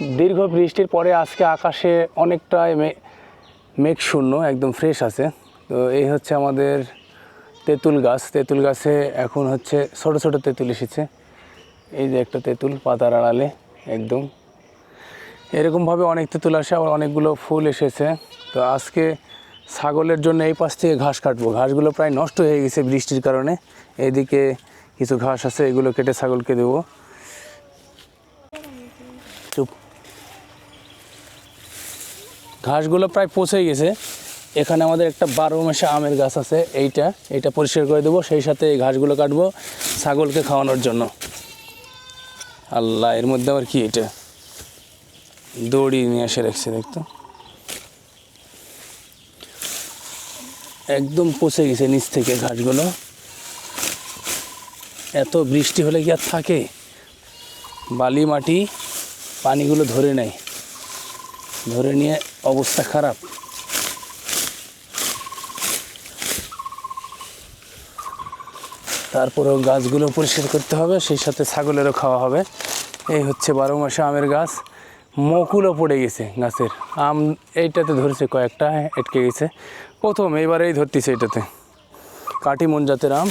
দীর্ঘ বৃষ্টির পরে আজকে আকাশে অনেকটাই মেঘ শূন্য একদম ফ্রেশ আছে। তো এই হচ্ছে আমাদের তেঁতুল গাছ। তেঁতুল গাছে এখন হচ্ছে ছোট ছোট তেঁতুল এসেছে। এই যে একটা তেঁতুল পাতার আড়ালে, একদম। এরকমভাবে অনেক তেঁতুল আসে, আবার অনেকগুলো ফুল এসেছে। তো আজকে ছাগলের জন্য এই পাশ থেকে ঘাস কাটবো। ঘাসগুলো প্রায় নষ্ট হয়ে গেছে বৃষ্টির কারণে। এইদিকে কিছু ঘাস আছে, এগুলো কেটে ছাগলকে দেবো। ঘাসগুলো প্রায় পচে গেছে। এখানে আমাদের একটা বারো মাসে আমের গাছ আছে, এইটা। এইটা পরিষ্কার করে দেবো, সেই সাথে এই ঘাসগুলো কাটবো ছাগলকে খাওয়ানোর জন্য। আল্লাহ, এর মধ্যে আবার কি এটা? দড়ি নিয়ে এসে রাখছে দেখতো একদম পচে গেছে নিচ থেকে ঘাসগুলো। এত বৃষ্টি হলে কি আর থাকে? বালি মাটি, পানিগুলো ধরে নেয়। ধরে নিয়ে অবস্থা খারাপ। তারপরেও গাছগুলো পরিষ্কার করতে হবে, সেই সাথে ছাগলেরও খাওয়া হবে। এই হচ্ছে বারো মাসে আমের গাছ। মকুলও পড়ে গেছে গাছের। আম এইটাতে ধরেছে কয়েকটা, এটকে গেছে। প্রথম এবারেই ধরতেছে এটাতে কাটিমন জাতের আম।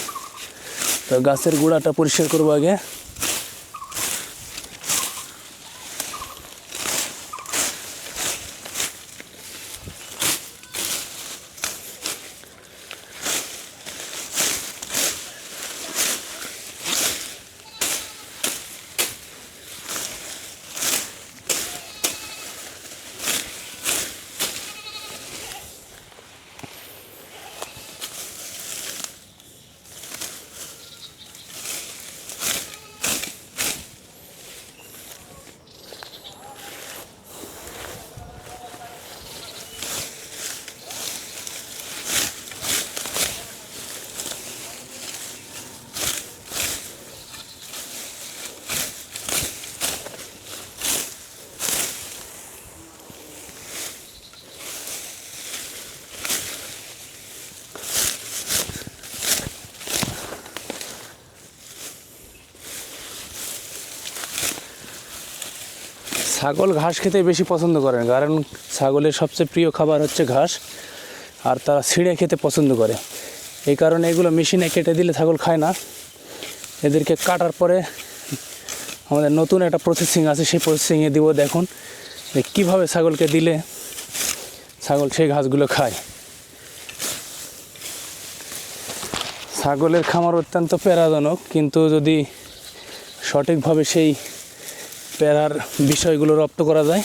তো গাছের গোড়াটা পরিষ্কার করব আগে। ছাগল ঘাস খেতে বেশি পছন্দ করেন, কারণ ছাগলের সবচেয়ে প্রিয় খাবার হচ্ছে ঘাস, আর তারা ছিঁড়ে খেতে পছন্দ করে। এই কারণে এগুলো মেশিনে কেটে দিলে ছাগল খায় না। এদেরকে কাটার পরে আমাদের নতুন একটা প্রসেসিং আছে, সেই প্রসেসিংয়ে দিব দেখুন যে কীভাবে ছাগলকে দিলে ছাগল সেই ঘাসগুলো খায়। ছাগলের খামার অত্যন্ত প্যারাজনক, কিন্তু যদি সঠিকভাবে সেই প্যারার বিষয়গুলো রপ্ত করা যায়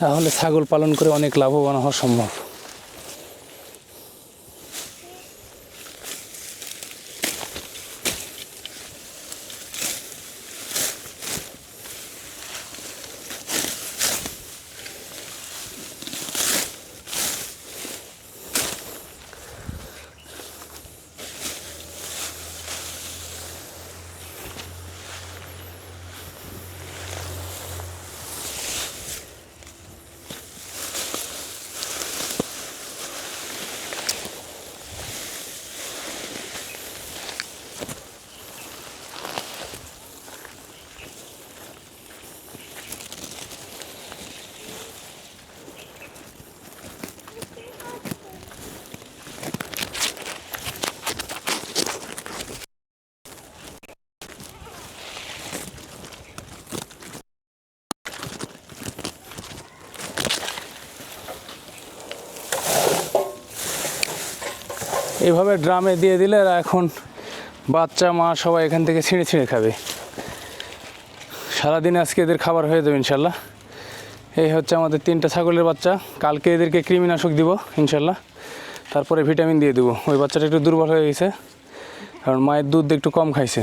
তাহলে ছাগল পালন করে অনেক লাভবান হওয়া সম্ভব। এইভাবে ড্রামে দিয়ে দিলে এরা এখন বাচ্চা, মা সবাই এখান থেকে ছিঁড়ে ছিঁড়ে খাবে। সারাদিন আজকে এদের খাবার হয়ে যাবে ইনশাল্লাহ। এই হচ্ছে আমাদের তিনটা ছাগলের বাচ্চা। কালকে এদেরকে কৃমিনাশক দিব ইনশাল্লাহ। তারপরে ভিটামিন দিয়ে দেবো। ওই বাচ্চাটা একটু দুর্বল হয়ে গেছে। কারণ মায়ের দুধ একটু কম খাইছে।